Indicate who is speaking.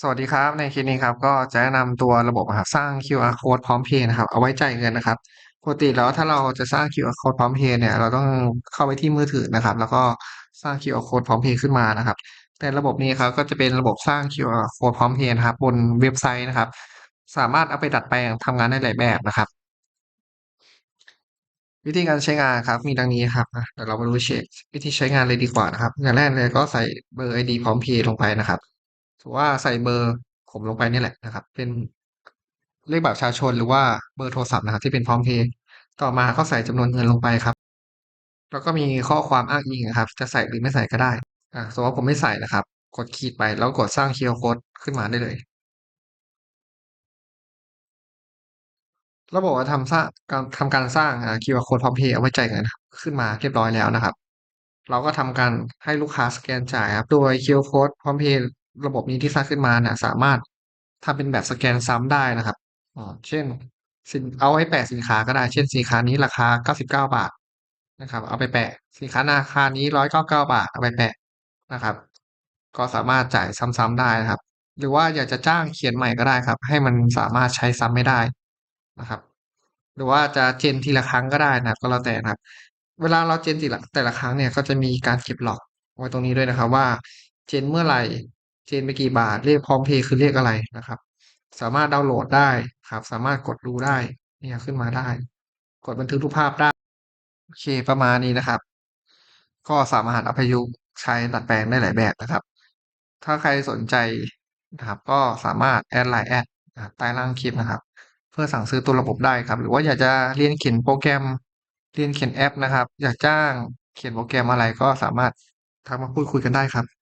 Speaker 1: สวัสดีครับ ในคลิปนี้ครับก็จะแนะนำตัวระบบะครับสร้าง QR Code พร้อมเพย์นะครับ เอาไว้จ่ายเงินนะครับปกติแล้วถ้าเราจะสร้าง QR Code พร้อมเพย์เนี่ยเราต้องเข้าไปที่มือถือนะครับ แล้วก็สร้าง QR Code พร้อมเพย์ขึ้นมานะครับ แต่ระบบนี้ครับก็จะเป็นระบบสร้าง QR Code พร้อมเพย์นะครับ บนเว็บไซต์นะครับ สามารถเอาไปดัดแปลงทำงานได้หลายแบบนะครับ วิธีการใช้งานครับมีดังนี้ครับเดี๋ยวเรามาดูเชฟวิธีใช้งานเลยดีกว่านะครับอย่างแรกเลยก็ใส่เบอร์ ID พร้อมเพย์ลงไปนะครับ ถือว่าใส่เบอร์ผมลงไปนี่แหละนะครับ เป็นเลขบัตรประชาชนหรือว่าเบอร์โทรศัพท์นะครับที่เป็นพร้อมเพย์ต่อมาก็ใส่จำนวนเงินลงไปครับ แล้วก็มีข้อความอ้างอิงนะครับ จะใส่หรือไม่ใส่ก็ได้อ่าสมมติว่าผมไม่ใส่นะครับ กดขีดไปแล้วกดสร้าง QR Code ขึ้นมาได้เลย ระบบจะทำสร้างการทำการสร้างอ่า QR Code พร้อมเพย์เอาไว้จ่ายเงินขึ้นมาเรียบร้อยแล้วนะครับ เราก็ทำการให้ลูกค้าสแกนจ่ายครับโดย QR Code พร้อมเพย์ ระบบนี้ที่สร้างขึ้นมาเนี่ยสามารถทำเป็นแบบสแกนซ้ำได้นะครับอ่าเช่นสินเอาไว้แปะสินค้าก็ได้ เช่นสินค้านี้ราคาเก้าสิบเก้าบาทนะครับ เอาไปแปะสินค้าราคานี้ร้อยเก้าเก้าบาทเอาไปแปะนะครับ ก็สามารถจ่ายซ้ำๆได้นะครับ หรือว่าอยากจะจ้างเขียนใหม่ก็ได้ครับ ให้มันสามารถใช้ซ้ำไม่ได้นะครับ หรือว่าจะเจนทีละครั้งก็ได้นะครับก็แล้วแต่นะครับ เวลาเราเจนทีละแต่ละครั้งเนี่ยก็จะมีการเก็บหลอกไว้ตรงนี้ด้วยนะครับ ว่า เจนเมื่อไหร่ เจนไปกี่บาทเลขพร้อมเพย์คือเลขอะไรนะครับ สามารถดาวน์โหลดได้ครับ สามารถกดดูได้เนี่ยขึ้นมาได้ กดบันทึกรูปภาพได้โอเคประมาณนี้นะครับ ก็สามารถเอาไปยุกใช้ดัดแปลงได้หลายแบบนะครับ ถ้าใครสนใจนะครับ ก็สามารถแอดไลน์แอดใต้ล่างคลิปนะครับ เพื่อสั่งซื้อตัวระบบได้ครับ หรือว่าอยากจะเรียนเขียนโปรแกรมเรียนเขียนแอปนะครับ อยากจ้างเขียนโปรแกรมอะไรก็สามารถทักมาพูดคุยกันได้ครับ